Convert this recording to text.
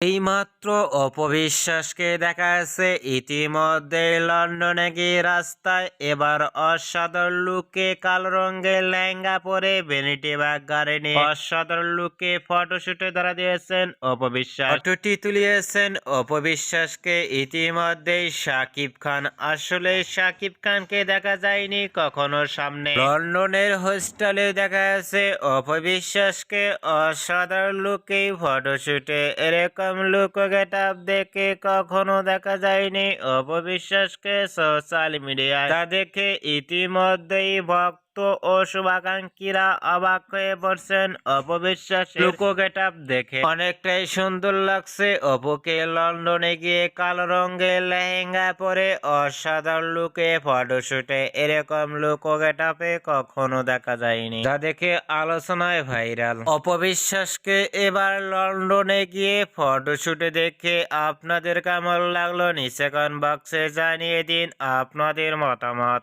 এইমাত্র অপবিশ্বাসকে দেখা যাচ্ছে ইতিমধ্যে লন্ডনে গিয়ে রাস্তায় এবার অসাধারণ লুকে কালো রঙের লেহেঙ্গা পরে ভ্যানিটি ব্যাগ গাড়ি নিয়ে অসাধারণ লুকে ফটোশুটে ধরা দিয়েছেন অপবিশ্বাস। ফটোটি তুলিয়েছেন অপবিশ্বাসকে ইতিমধ্যেই শাকিব খান। আসলে শাকিব খানকে দেখা যায়নি কখনো সামনে। লন্ডনের হোস্টেলে দেখা যাচ্ছে অপবিশ্বাসকে অসাধারণ লুকে ফটোশুটে এরকম লুক গেট আপ দেখে কখনো দেখা যায়নি। অপবিশ্বাসকে সোশ্যাল মিডিয়ায় তা দেখে ইতিমধ্যেই ভক্ত ও শুভাকাঙ্ক্ষীরা অবাক হয়ে পড়ছেন। অপবিশ্বাস লুকো গেট দেখে। অনেকটাই সুন্দর লাগছে। অপুকে লন্ডনে গিয়ে কালো রঙের লেহেঙ্গা পরে অসাধারণ লুকে ফটোশুটে। এরকম লুকো গেট কখনো দেখা যায়নি। যা দেখে আলোচনায় ভাইরাল। অপবিশ্বাসকে এবার লন্ডনে গিয়ে ফটোশুটে দেখে আপনাদের কেমন লাগল? নিচে কমেন্ট বক্সে জানিয়ে দিন আপনাদের মতামত।